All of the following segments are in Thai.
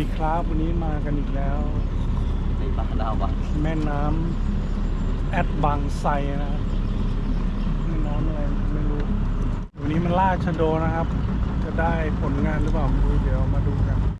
ดีครับวันนี้มากันอีกแล้วในบ้านเราอะแม่น้ำแอดบางไซนะครับแม่น้ำอะไรไม่รู้ วันนี้มันลากชะโดนะครับ จะได้ผลงานหรือเปล่าไม่รู้เดี๋ยวมาดูกัน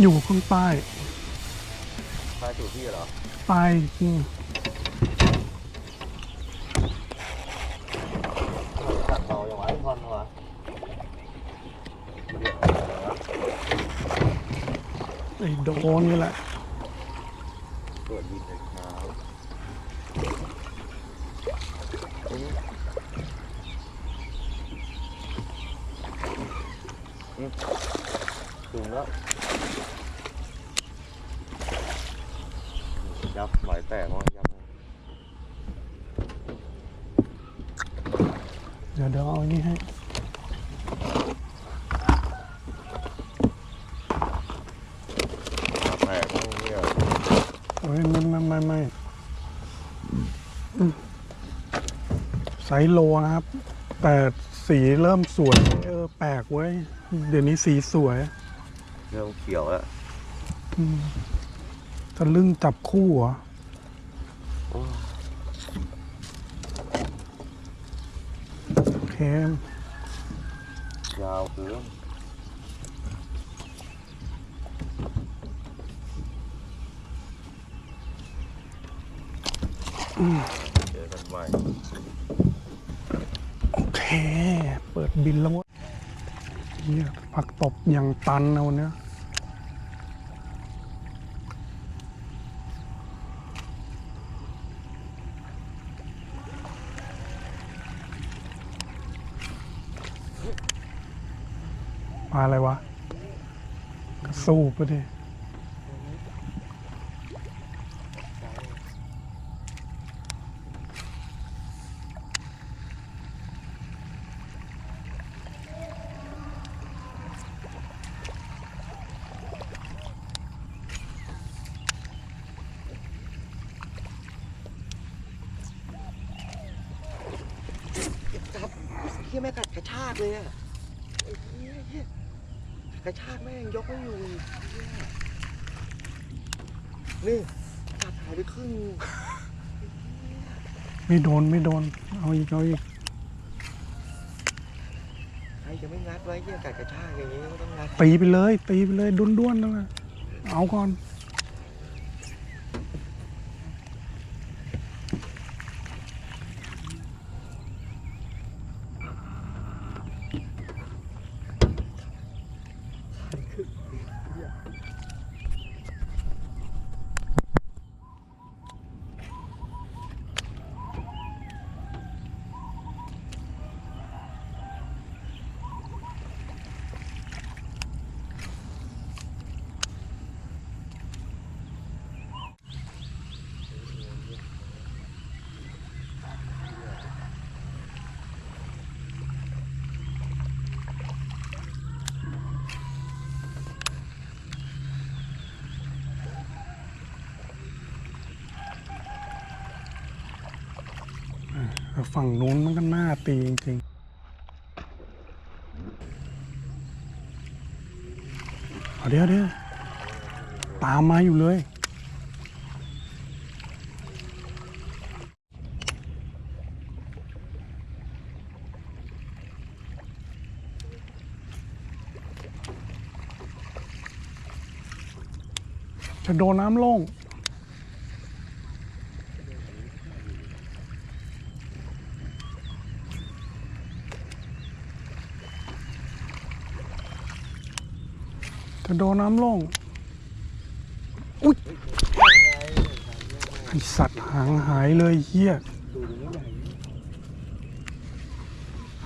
อยู่ข้างใต้มาสู่ที่เหรอ ใต้อืมตัดเบาอย่างไรพอนวะไอ้โดนนี่แหละ เปิดดินในเท้า ถึงแล้วยับไหวแตกมั้งยับเดี๋ยวเดี๋ยวเอาอันนี้ให้แตกมั้งเนี่ยโอ้ยไม่ไม่ไม่ไม่อืมไซส์โลนะครับ แต่สีเริ่มสวย เออ แปลกเว้ย เดี๋ยวนี้สีสวย เริ่มเขียวแล้วอืมทะลึ่งจับคู่เหรอโอ้โอเคยาวเกินเจอกันใหม่โอเค เปิดบินแล้วเวะเนี่ยผักตบอย่างตันเอาเนี้ ปลาอะไรวะกระสูบไปดิจับเฮียแม่กัดกระชากเลยอะไอ้เหี้ยเหี้ย กระชากแม่งยกไม่อยู่อีกเหี้ยนี่กัดหายไปครึ่งไม่โดนไม่โดน เอาอีกเอาอีกใครจะไม่งัดไว้เฮียกัดกระชากอย่างนี้ก็ต้องงัดตีไปเลย ตีไปเลยด้วนด้วนๆนั่นแหละเอาก่อน เแต่ ฝั่งนู้นมันก็น่าตีจริงๆเดี๋ยวเดี๋ยวตามมาอยู่เลยจะโดนน้ำลง ระโดน้ำล่อง อุ๊ยไอสัตว์หางหายเลยเฮีย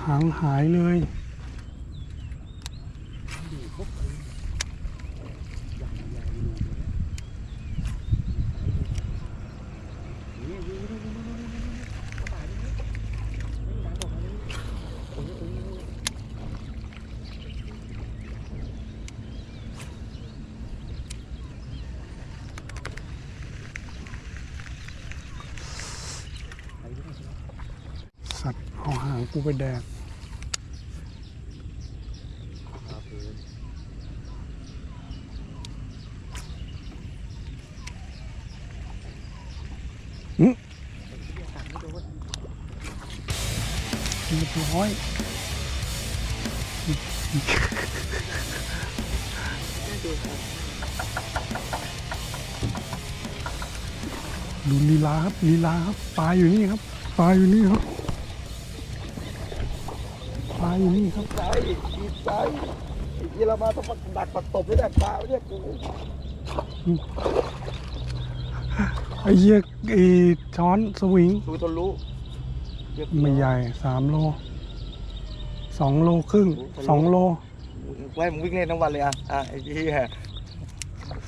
หางหายเลย สัตว์ เอาหางกูไปแดกเรียบร้อยดูลีลาครับลีลาครับปลาอยู่นี่ครับปลาอยู่นี่ครับ ปลาอยู่นี่ครับใจดีใจไอ้ที่เรามาต้องมาดักปักตบด้วยดักปลาเนี่ยกูไอ้เหี้ยไอ้ช้อนสวิงดูทะลุเรียบร้อยไม่ใหญ่สามโลสองโลครึ่งสองโลไว้มึงวิ่งเล่นทั้งวันเลยอะอะไอ้ที่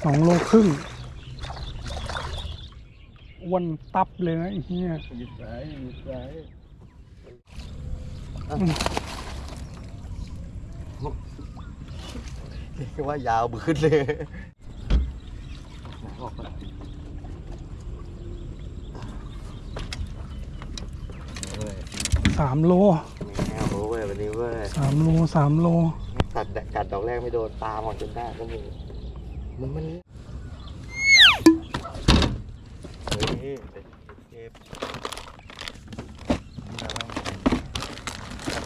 สองโลครึ่งอ้วันตับเลยนะไอ้เหี้ยหยิบสายหยิบสาย เรียกว่ายาวบืนเลยออกมาเว้ยสามโลไม่แน่โว้ยวันนี้เว้ยสามโลสามโลกัดกัดดอกแรกไม่โดนปลาหมดจนได้ก็มีมึงมันเฮ้ยเป็นเก็บ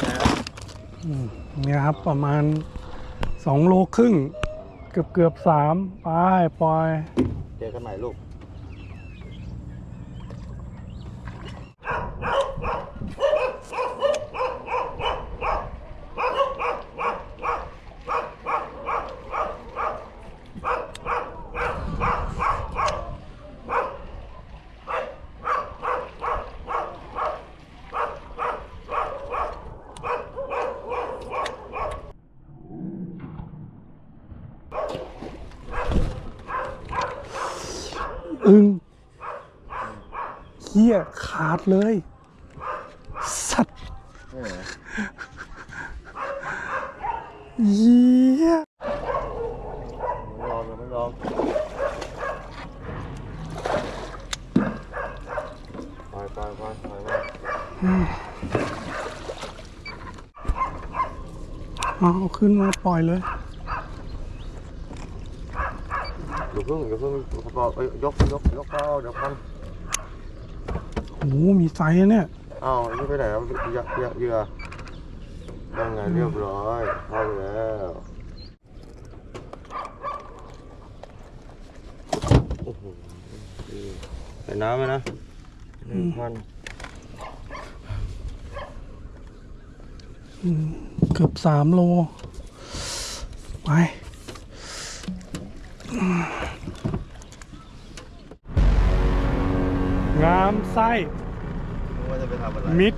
อืม เนี่ยครับประมาณสองโลครึ่ง เกือบเกือบสามไปปล่อย เจอกันใหม่ลูก อึงเหี้ยขา ดเลย สัตว์เหี้ยลองไม่ลองปล่อยปล่อยปล่อยปล่อยมาเอาขึ้นมาปล่อยเลยอย่าเพิ่งอย่าเพิ่งประกอบเอ้ยยกยกยกเอาเดี๋ยวพัน โอ้โหมีไซส์นะเนี่ยอ้าวนี่ไปไหนแล้วเหยื่อเหยื่อเหยื่อยังไงเรียบร้อยเข้าไปแล้วโอ้โหใส่น้ำไหมนะหนึ่งพันเกือบสามโล ไป งามไส้ว่าจะไปทำอะไร มิด